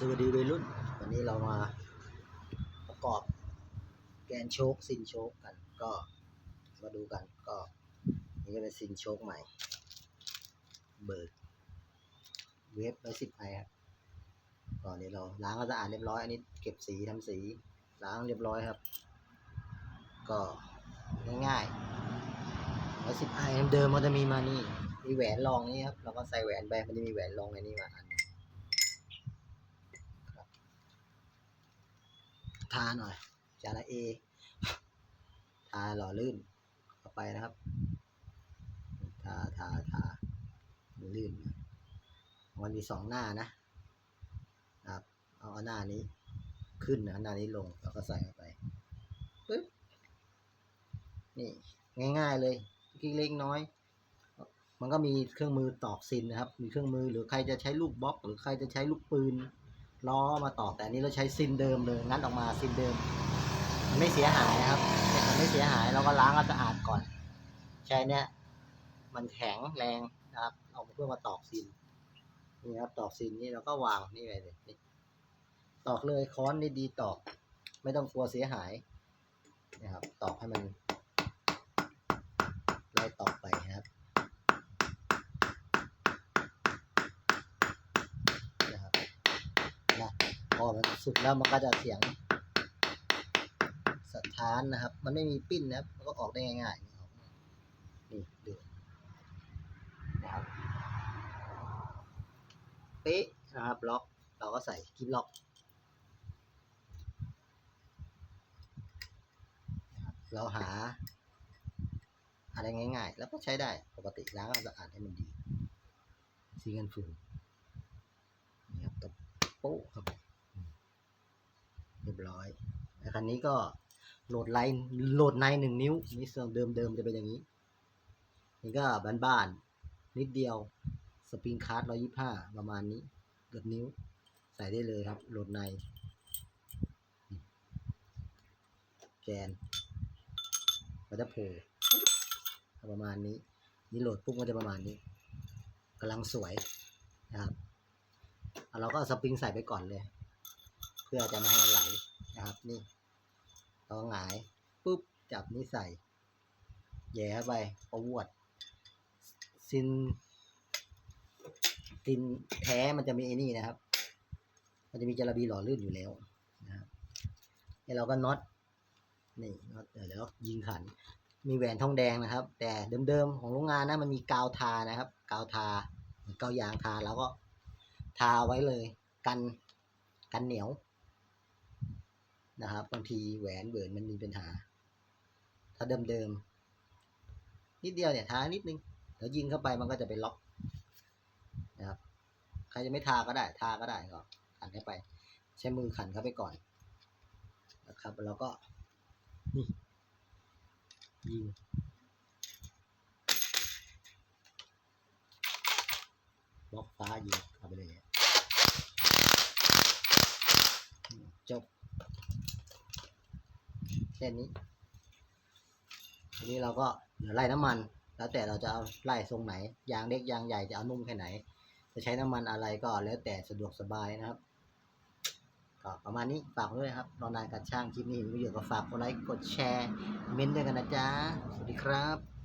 สวัสดีวัยรุ่น วันนี้เรามาประกอบแกนโชคซินโชคกัน ก็มาดูกัน ก็นี่ก็เป็นซินโชคใหม่ เบิร์ดเวฟร้อยสิบไอครับก่อนนี้เราล้างก็สะอาดเรียบร้อย อันนี้เก็บสีทำสี ล้างเรียบร้อยครับ ก็ง่ายๆร้อยสิบไอเดิมมันจะมีมานี่ มีแหวนรองนี่ครับ เราก็ใส่แหวนไปมันจะมีแหวนรองในนี้มาอันหนึ่ง ทาหน่อยจาระเอทาหล่อลื่นเข้าไปนะครับ ทาทาทาลื่นมันมีสองหน้านะครับเอาหน้านี้ขึ้นนะหน้านี้ลงแล้วก็ใส่เข้าไปปึ๊บนี่ง่าย ๆเลยกิ๊กเล็กน้อย มันก็มีเครื่องมือตอกซินนะครับ มีเครื่องมือหรือใครจะใช้ลูกบล็อก หรือใครจะใช้ลูกปืน ล้อมาต่อแต่อันนี้เราใช้ซินเดิมเลยงัดออกมาซินเดิม มันไม่เสียหายครับมันไม่เสียหายเราก็ล้างให้สะอาดก่อน ใช้เนี้ยมันแข็งแรงนะครับเอาเพื่อมาตอกซินนี่ครับตอกซินนี่เราก็วางนี่ไปเลยนี่ตอกเลยค้อนนี่ดีตอก ไม่ต้องกลัวเสียหายนะครับตอกให้มันไล่ตอกไปนะครับนะครับ นะ พอมันสุดแล้วมันก็จะเสียงสะท้านนะครับ มันไม่มีปิ้นนะครับมันก็ออกได้ง่ายๆนี่ออกนี่ดูนะครับเป๊ะนะครับล็อกเราก็ใส่กิ๊บล็อกเราหาอะไรง่ายๆ แล้วก็ใช้ได้ปกติล้างสะอาดให้มันดี สีเงินฝุ่นนี่ครับตบโปุ๊ครับ รียบร้อยแต่คันนี้ก็โหลดไลน์โหลดในหนึ่งนิ้วนี่ส่วนเดิมเดิมจะเป็นอย่างนี้ นี่ก็บ้านๆนิดเดียวสปริงคาร์ดร้อยี่ห้าประมาณนี้เกือบนิ้ว ใส่ได้เลยครับ โหลดใน แกนมันจะโผล่ประมาณนี้ นี่โหลดปุ๊บมันจะประมาณนี้กำลังสวยนะครับเอาเราก็เอาสปริงใส่ไปก่อนเลย เพื่อจะไม่ให้มันไหลนะครับนี่เราหงายปุ๊บจับนี่ใส่แย่เข้าไปประวดซินซินแท้มันจะมีไอ้นี่นะครับ มันจะมีจาระบีหล่อลื่นอยู่แล้วนะครับนี่เราก็น็อตนี่น็อตเดี๋ยวแล้วยิงขัน มีแหวนทองแดงนะครับ แต่เดิมๆของโรงงานนะมันมีกาวทานะครับ กาวทาเหมือนกาวยางทาแล้วก็ทาไว้เลย กันกันเหนียว นะครับ บางทีแหวนเบิร์นมันมีปัญหา ถ้าเดิมๆนิดเดียวเนี่ยทานิดนึงแล้วยิงเข้าไปมันก็จะไปล็อกนะครับใครจะไม่ทาก็ได้ ทาก็ได้ก็ขันเข้าไป ใช้มือขันเข้าไปก่อนนะครับ แล้วก็นี่ยิงล็อกฟ้ายิงเข้าไปเลย จบ แค่นี้ทีนี้เราก็เดี๋ยวไล่น้ำมัน แล้วแต่เราจะเอาไล่ทรงไหน ยางเล็กยางใหญ่จะเอานุ่มแค่ไหน จะใช้น้ำมันอะไรก็แล้วแต่สะดวกสบายนะครับก็ประมาณนี้ฝากด้วยครับรอนานการช่างคลิปนี้มีประโยชน์ก็ฝากกดไลค์กดแชร์เม้นด้วยกันนะจ๊ะสวัสดีครับ